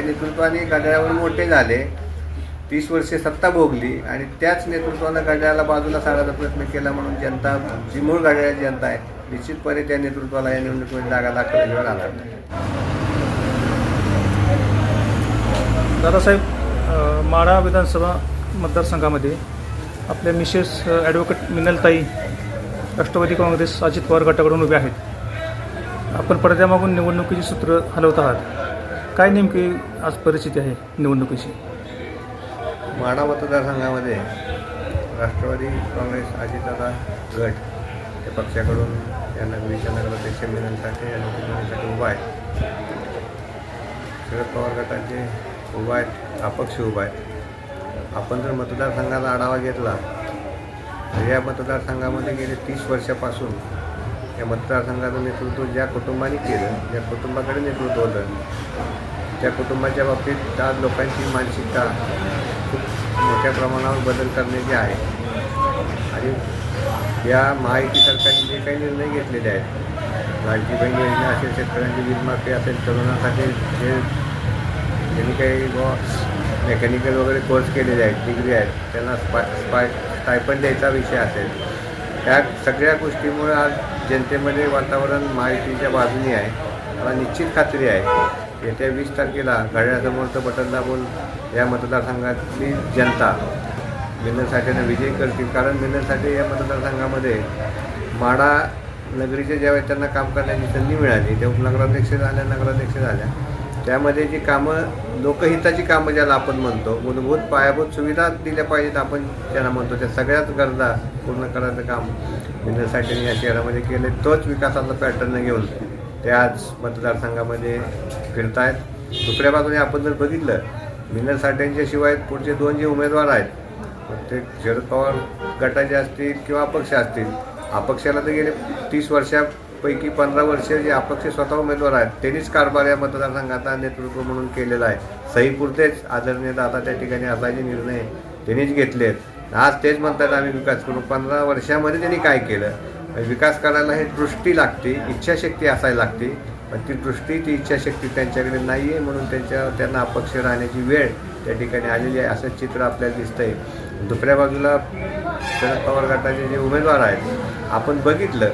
त्या नेतृत्वाने घड्याळावर मोठे झाले. तीस वर्षे सत्ता भोगली आणि त्याच नेतृत्वानं घड्याळाला बाजूला सारायचा प्रयत्न केला म्हणून जनता जी मूळ घड्याळाची जनता आहे. निश्चितपणे त्या नेतृत्वाला या निवडणुकीमध्ये जागा दाखवल्याशिवाय राहणार नाही दादासाहेब माळा माढा विधानसभा मतदारसंघामध्ये आपल्या मिसेस ॲडव्होकेट मिनलताई राष्ट्रवादी काँग्रेस अजित पवार गटाकडून उभे आहेत. आपण पडद्यामागून निवडणुकीची सूत्र हलवत आहात. काय नेमकी आज परिस्थिती आहे निवडणुकीची? माणा मतदारसंघामध्ये राष्ट्रवादी काँग्रेस अजितदादा गट त्या पक्षाकडून यांना नगरीच्या मिलन साठे आणि उपनिवडणुकीसाठी उभा आहे शरद पवार गटाचे उभा आहेत अपक्ष उभा आहेत. आपण जर मतदारसंघाचा आढावा घेतला तर या मतदारसंघामध्ये गेले तीस वर्षापासून या मतदारसंघाचं नेतृत्व ज्या कुटुंबाने केलं ज्या कुटुंबाकडे नेतृत्व होतं त्या कुटुंबाच्या बाबतीत आज लोकांची मानसिकता खूप मोठ्या प्रमाणावर बदल करण्याची आहे. आणि या महायुती सरकारने जे काही निर्णय घेतलेले आहेत लाडकी बहीण योजना असेल शेतकऱ्यांची वीज असेल तरुणांसाठी जे ज्यांनी काही मेकॅनिकल वगैरे कोर्स केलेले आहेत डिग्री आहेत त्यांना स्पा स्पाय स्टायपन द्यायचा विषय असेल. त्या सगळ्या गोष्टीमुळे आज जनतेमध्ये वातावरण महायुतीच्या बाजूने आहे. मला निश्चित खात्री आहे. येत्या वीस तारखेला घड्याळासमोरचं बटन दाबून या मतदारसंघातली जनता मिनल साठेनं विजयी करतील. कारण मिनल साठे या मतदारसंघामध्ये माडा नगरीचे ज्यावेळेस त्यांना काम करण्याची संधी मिळाली त्या उपनगराध्यक्ष झाल्या नगराध्यक्ष झाल्या. त्यामध्ये जी कामं लोकहिताची कामं ज्याला आपण म्हणतो मूलभूत पायाभूत सुविधा दिल्या पाहिजेत आपण त्यांना म्हणतो त्या सगळ्याच गरजा पूर्ण करायचं काम मिनल साठेने या शहरामध्ये केले तोच विकासाचा पॅटर्न घेऊन ते आज मतदारसंघामध्ये फिरत आहेत दुसऱ्या बाजूने आपण जर बघितलं मिनल साठेंच्या शिवाय पुढचे दोन जे उमेदवार आहेत ते शरद पवार गटाचे असतील किंवा अपक्ष असतील अपक्षाला तर गेले तीस वर्षापैकी पंधरा वर्ष जे अपक्ष स्वतः उमेदवार आहेत त्यांनीच कारभार या मतदारसंघाचा नेतृत्व म्हणून केलेला आहे. सहीपुरतेच आदरणीय दादा त्या ठिकाणी असायचे निर्णय त्यांनीच घेतलेत. आज तेच म्हणतात आम्ही विकास करू. पंधरा वर्षामध्ये त्यांनी काय केलं? विकास करायला हे दृष्टी लागते इच्छाशक्ती असायला लागते. पण ती दृष्टी ती इच्छाशक्ती त्यांच्याकडे नाही आहे म्हणून त्यांच्या त्यांना अपक्ष राहण्याची वेळ त्या ठिकाणी आलेली आहे. असं चित्र आपल्याला दिसतंय. दुसऱ्या बाजूला शरद पवार गटाचे जे उमेदवार आहेत आपण बघितलं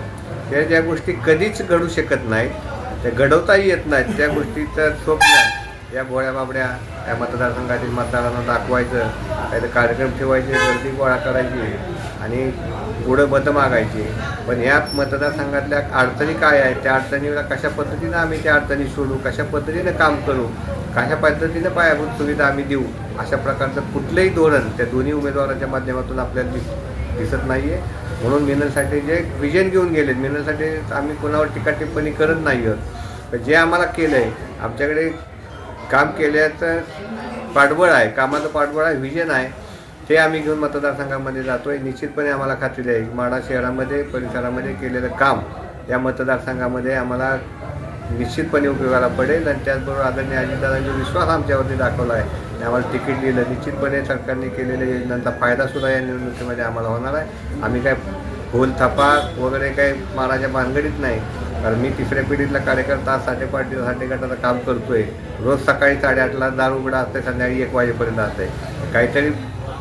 त्या ज्या गोष्टी कधीच घडू शकत नाहीत त्या घडवताही येत नाहीत. त्या गोष्टीचं स्वप्न या गोळ्या बाबड्या या मतदारसंघातील मतदारांना दाखवायचं काही कार्यक्रम ठेवायचे गर्दी गोळा करायची आणि पुढं मतं मागायची. पण या मतदारसंघातल्या अडचणी काय आहेत? त्या अडचणीला कशा पद्धतीनं आम्ही त्या अडचणी सोडू? कशा पद्धतीनं काम करू? कशा पद्धतीनं पायाभूत सुविधा आम्ही देऊ? अशा प्रकारचं कुठलंही धोरण त्या दोन्ही उमेदवारांच्या माध्यमातून आपल्याला दिस दिसत नाही आहे म्हणून मिनलसाठी जे विजन घेऊन गेले मिनलसाठी आम्ही कोणावर टीका टिप्पणी करत नाही आहोत जे आम्हाला केलं आहे आमच्याकडे काम केल्याचं पाठबळ आहे कामाचं पाठबळ आहे विजन आहे. ते आम्ही घेऊन मतदारसंघामध्ये जातो आहे निश्चितपणे आम्हाला खात्री आहे माडा शहरामध्ये परिसरामध्ये केलेलं काम या मतदारसंघामध्ये आम्हाला निश्चितपणे उपयोगाला पडेल आणि त्याचबरोबर आदरणीय अजितदादांनी विश्वास आमच्यावरती दाखवला आहे आणि आम्हाला तिकीट दिलं निश्चितपणे सरकारने केलेल्या योजनांचा फायदासुद्धा या निवडणुकीमध्ये आम्हाला होणार आहे. आम्ही काय भूल थपा वगैरे काही माराच्या भानगडीत नाही. कारण मी तिसऱ्या पिढीतला कार्यकर्ता साडेपाच दिवस साठे गटाचं काम करतोय. रोज सकाळी साडेआठला दार उघडा असते संध्याकाळी एक वाजेपर्यंत असते काहीतरी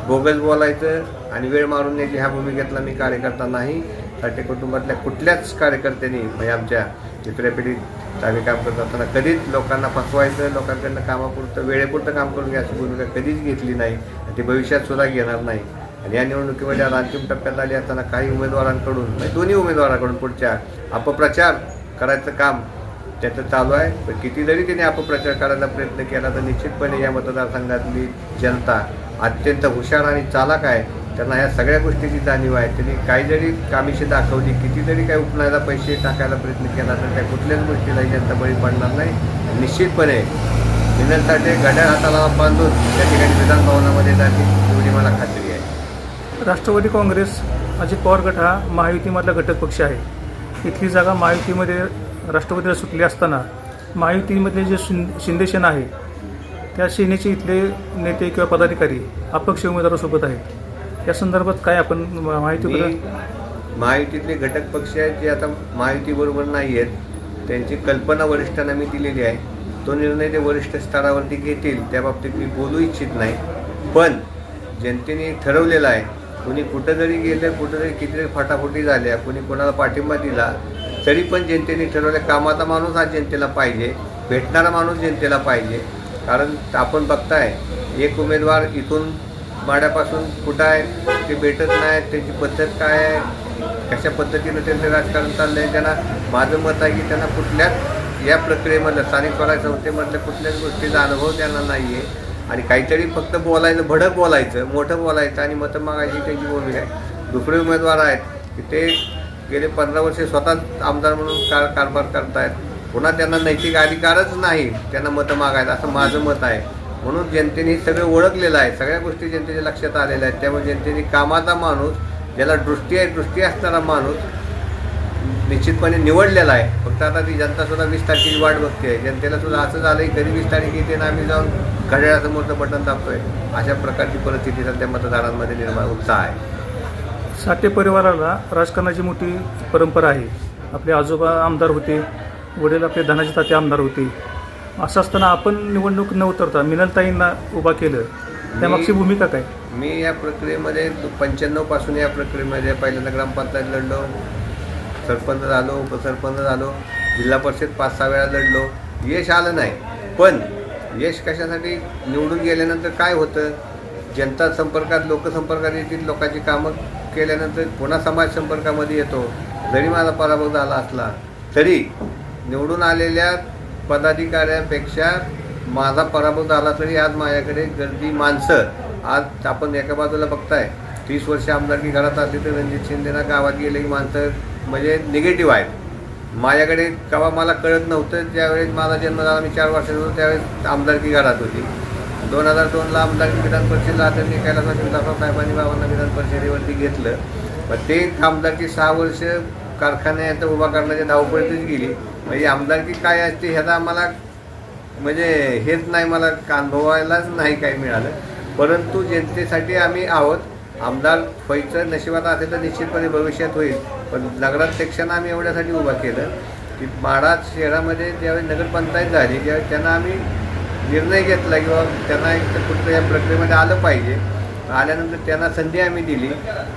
बोगस बोलायचं आणि वेळ मारून न्यायची ह्या भूमिकेतला मी कार्यकर्ता नाही. साठे कुटुंबातल्या कुठल्याच कार्यकर्त्यांनी म्हणजे आमच्या तिसऱ्या पिढीत आम्ही काम करत असताना कधीच लोकांना फसवायचं लोकांकडनं कामापुरतं वेळेपुरतं काम करून घ्यायची भूमिका कधीच घेतली नाही आणि ती भविष्यात सुद्धा घेणार नाही. आणि या निवडणुकीमध्ये आज अंतिम टप्प्यात आली असताना काही उमेदवारांकडून म्हणजे दोन्ही उमेदवारांकडून पुढच्या अपप्रचार करायचं काम त्याचं चालू आहे. पण किती जरी त्यांनी अपप्रचार करायचा प्रयत्न केला तर निश्चितपणे या मतदारसंघातली जनता अत्यंत हुशार आणि चालाक आहे. त्यांना ह्या सगळ्या गोष्टीची जाणीव आहे. त्यांनी काही जरी कामीशी दाखवली किती जरी काही उपनायला पैसे टाकायला प्रयत्न केला तर त्या कुठल्याच गोष्टीलाही जनता बळी पडणार नाही. निश्चितपणे विनंतीसाठी घड्याळ हाताला बांधून त्या ठिकाणी विधानभवनामध्ये जातील एवढी मला खात्री आहे. राष्ट्रवादी काँग्रेस अजित पवार गट हा महायुतीमधला घटक पक्ष आहे. इथली जागा महायुतीमध्ये राष्ट्रवादीला सुटली असताना महायुतीमधले जे शिंदे सेना आहे त्या सेनेचे इथले नेते किंवा पदाधिकारी अपक्ष उमेदवारासोबत आहेत. या संदर्भात काय आपण माहितीबद्दल मी महायुतीतले घटक पक्ष आहेत जे आता महायुतीबरोबर नाही आहेत. त्यांची कल्पना वरिष्ठांना मी दिलेली आहे. तो निर्णय ते वरिष्ठ स्तरावरती घेतील त्या बाबतीत मी बोलू इच्छित नाही. पण जनतेने ठरवलेलं आहे कुणी कुठं जरी गेलं कुठं जरी किती फटाफटी झाल्या कुणी कोणाला पाठिंबा दिला तरी पण जनतेने ठरवलं कामाचा माणूस हा जनतेला पाहिजे भेटणारा माणूस जनतेला पाहिजे. कारण आपण बघताय एक उमेदवार इथून माड्यापासून कुठं आहे ते भेटत नाही त्यांची पद्धत काय आहे कशा पद्धतीनं त्यांचं राजकारण चाललं आहे त्यांना माझं मत आहे की त्यांना कुठल्याच या प्रक्रियेमधलं स्थानिक स्वराज्य संस्थेमधल्या कुठल्याच गोष्टीचा अनुभव त्यांना नाही आहे आणि काहीतरी फक्त बोलायचं भडक बोलायचं मोठं बोलायचं आणि मतं मागायची त्यांची भूमिका आहे. दुसरे उमेदवार आहेत की ते गेले पंधरा वर्षे स्वतः आमदार म्हणून कार कारभार करतायत. पुन्हा त्यांना नैतिक अधिकारच नाही त्यांना मतं मागायचं असं माझं मत आहे. म्हणून जनतेने हे सगळं ओळखलेलं आहे. सगळ्या गोष्टी जनतेच्या लक्षात आलेल्या आहेत. त्यामुळे जनतेने कामाचा माणूस ज्याला दृष्टी आहे दृष्टी असणारा माणूस निश्चितपणे निवडलेला आहे. फक्त आता ती जनता सुद्धा वीस तारखेची वाट बघते. जनतेला सुद्धा असं झालं की कधी वीस तारीख येते ना आम्ही जाऊन घड्याळासमोरचं बटन दाबतोय अशा प्रकारची परिस्थिती सध्या मतदारांमध्ये निर्माण उत्साह आहे. साठे परिवाराला राजकारणाची मोठी परंपरा आहे. आपले आजोबा आमदार होते वडील आपले धनाजी ताते आमदार होते. असं असताना आपण निवडणूक न उतरता मिनलताईंना उभा केलं. त्यामागची भूमिका काय? मी या प्रक्रियेमध्ये पंच्याण्णवपासून या प्रक्रियेमध्ये पहिल्यांदा ग्रामपंचायत लढलो. सरपंच झालो उपसरपंच झालो जिल्हा परिषद पाच सहा वेळा लढलो. यश आलं नाही. पण यश कशासाठी निवडून गेल्यानंतर काय होतं? जनता संपर्कात लोकसंपर्कात येतील लोकांची कामं केल्यानंतर पुन्हा समाज संपर्कामध्ये येतो. जरी माझा पराभव झाला असला तरी निवडून आलेल्या पदाधिकाऱ्यापेक्षा माझा पराभव झाला तरी आज माझ्याकडे गर्दी माणसं. आज आपण एका बाजूला बघताय तीस वर्ष आमदारकी घरात असली तर रणजित शिंदेना गावात गेले की माणसं म्हणजे निगेटिव्ह आहेत. माझ्याकडे केव्हा मला कळत नव्हतं ज्यावेळेस माझा जन्म झाला मी चार वर्षाचा होतो त्यावेळेस आमदारकी घरात होती. दोन हजार दोनला आमदारकी विधान परिषदेला आदरणीय कैलास दाखव साहेबांनी बाबांना विधान परिषदेवरती घेतलं. पण ते आमदारकी सहा वर्ष कारखान्यात उभा करण्याच्या धावपळीतच गेली. म्हणजे आमदारकी काय असते ह्याचा आम्हाला म्हणजे हेच नाही मला अनुभवायलाच नाही काही मिळालं. परंतु जनतेसाठी आम्ही आहोत. आमदार व्हायचं नशिबात असेल तर निश्चितपणे भविष्यात होईल. पण नगराध्यक्षांना आम्ही एवढ्यासाठी उभा केलं की माडा शहरामध्ये ज्यावेळी नगरपंचायत झाली ज्यावेळी त्यांना आम्ही निर्णय घेतला किंवा त्यांना एक कुठं या प्रक्रियेमध्ये आलं पाहिजे. आल्यानंतर त्यांना संधी आम्ही दिली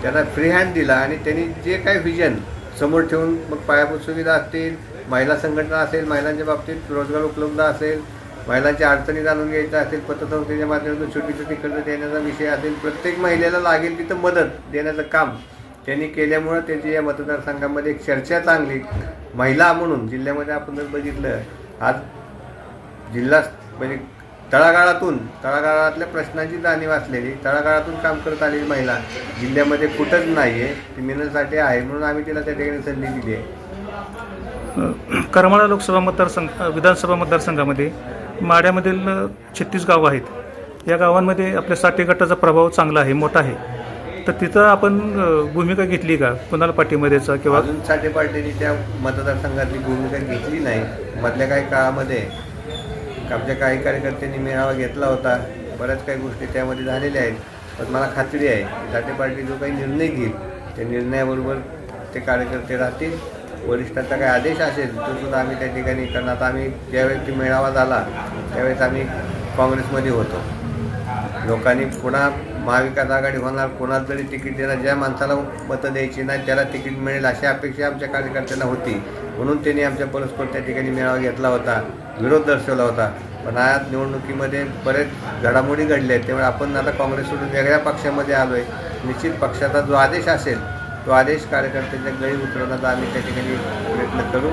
त्यांना फ्री हँड दिला आणि त्यांनी जे काही व्हिजन समोर ठेवून मग पायाभूत सुविधा असतील महिला संघटना असेल महिलांच्या बाबतीत रोजगार उपलब्ध असेल महिलांच्या अडचणी जाणून घ्यायच्या असेल पतसंस्थेच्या माध्यमातून छोटी छोटी कर्ज देण्याचा विषय असेल प्रत्येक महिलेला लागेल तिथं मदत देण्याचं काम त्यांनी केल्यामुळं त्यांची या मतदारसंघामध्ये एक चर्चा चांगली. महिला म्हणून जिल्ह्यामध्ये आपण जर बघितलं आज जिल्हा म्हणजे तळागाळातून तळागाळातल्या प्रश्नांची जाणीव असलेली तळागाळातून काम करत आलेली महिला जिल्ह्यामध्ये कुठंच नाही आहे ती मिनलसाठी आहे म्हणून आम्ही तिला त्या ठिकाणी संधी दिली आहे. करमाळा लोकसभा मतदारसंघ विधानसभा मतदारसंघामध्ये माड्यामधील छत्तीस गावं आहेत. या गावांमध्ये आपल्या साठे गटाचा प्रभाव चांगला आहे मोठा आहे. तर तिथं आपण भूमिका घेतली का? कुणाला पाठिंबा किंवा अजून साठे पार्टीने त्या मतदारसंघातली भूमिका घेतली नाही. मधल्या काही काळामध्ये आमच्या काही कार्यकर्त्यांनी मेळावा घेतला होता. बऱ्याच काही गोष्टी त्यामध्ये झालेल्या आहेत. पण मला खात्री आहे की साठे पार्टी जो काही निर्णय घेईल त्या निर्णयाबरोबर ते कार्यकर्ते राहतील. वरिष्ठांचा काही आदेश असेल तो सुद्धा आम्ही त्या ठिकाणी कारण आता आम्ही ज्यावेळेस मेळावा झाला त्यावेळेस आम्ही काँग्रेसमध्ये होतो. लोकांनी पुन्हा महाविकास आघाडी होणार कोणाला तरी तिकीट देणार ज्या माणसाला मतं द्यायची नाही त्याला तिकीट मिळेल अशी अपेक्षा आमच्या कार्यकर्त्यांना होती. म्हणून त्यांनी आमच्या परस्पर त्या ठिकाणी मेळावा घेतला होता विरोध दर्शवला होता. पण आज निवडणुकीमध्ये बरेच घडामोडी घडल्या आहेत त्यामुळे आपण आता काँग्रेस सोडून वेगळ्या पक्षामध्ये आलो आहे निश्चित पक्षाचा जो आदेश असेल तो आदेश कार्यकर्त्यांच्या गळी उतरवण्याचा आम्ही त्या ठिकाणी प्रयत्न करू.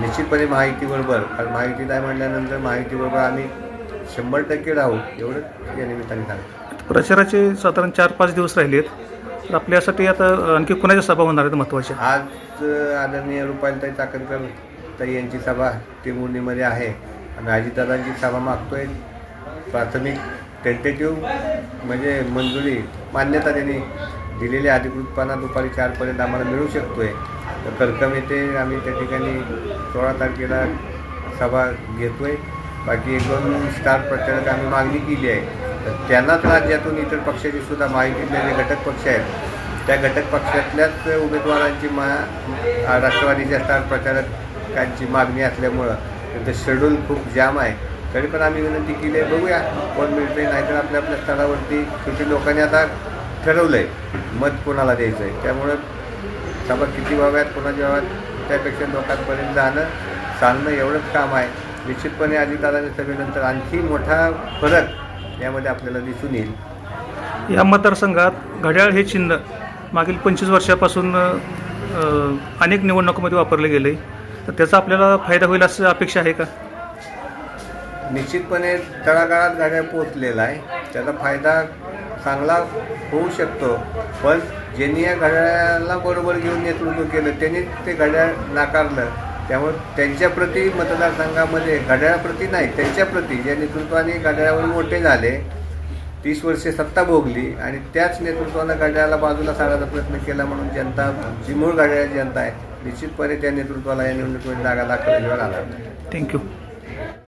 निश्चितपणे माहितीबरोबर कारण माहिती नाही म्हणल्यानंतर माहितीबरोबर आम्ही शंभर टक्के राहू एवढंच या निमित्ताने सांगतो. प्रचाराचे साधारण चार पाच दिवस राहिलेत. तर आपल्यासाठी आता आणखी कुणाच्या सभा होणार आहेत महत्त्वाच्या? आज आदरणीय रुपालीताई चाकणकर ताई यांची सभा तिमुर्णीमध्ये आहे. आणि अजितदादांची सभा मागतोय. प्राथमिक टेंटेटिव्ह म्हणजे मंजुरी मान्यता त्यांनी दिलेली अधिकृतपणा दुपारी चारपर्यंत आम्हाला मिळू शकतोय. तर करकम येथे आम्ही त्या ठिकाणी सोळा तारखेला सभा घेतोय. बाकी एक दोन स्टार प्रचारक आम्ही मागणी केली आहे. तर त्यांनाच राज्यातून इतर पक्षाची सुद्धा माहिती जे घटक पक्ष आहेत. त्या घटक पक्षातल्याच उमेदवारांची मा राष्ट्रवादीच्या स्टार प्रचारकांची मागणी असल्यामुळं त्यांचं शेड्यूल खूप जाम आहे. तरी पण आम्ही विनंती केली आहे बघूया. कोण मिळते नाहीतर आपल्या आपल्या स्तरावरती शेवटी लोकांनी आता ठरवलं आहे मत कोणाला द्यायचं आहे त्यामुळं सभा किती व्हाव्यात कोणाच्या व्हाव्यात त्यापेक्षा लोकांपर्यंत जाणं सांगणं एवढंच काम आहे. निश्चितपणे अजितदादांच्या सभेनंतर आणखी मोठा फरक यामध्ये आपल्याला दिसून येईल. या मतदारसंघात घड्याळ हे चिन्ह मागील पंचवीस वर्षापासून अनेक निवडणुकीमध्ये वापरले गेले. तर त्याचा आपल्याला फायदा होईल असं अपेक्षा आहे का? निश्चितपणे तळागाळात गाड्या पोचलेला आहे. त्याचा फायदा चांगला होऊ शकतो. पण ज्यांनी या घड्याळाला बरोबर घेऊन नेतृत्व केलं त्यांनी ते घड्याळ नाकारलं. त्यामुळे त्यांच्याप्रती मतदारसंघामध्ये घड्याळाप्रती नाही त्यांच्याप्रती ज्या नेतृत्वाने घड्याळावर मोठे झाले तीस वर्षे सत्ता भोगली आणि त्याच नेतृत्वानं घड्याळाला बाजूला सारायचा प्रयत्न केला म्हणून जनता जी मूळ घड्याळाची जनता आहे निश्चितपणे त्या नेतृत्वाला या निवडणुकीमध्ये जागा दाखवल्याशिवाय आला नाही थँक्यू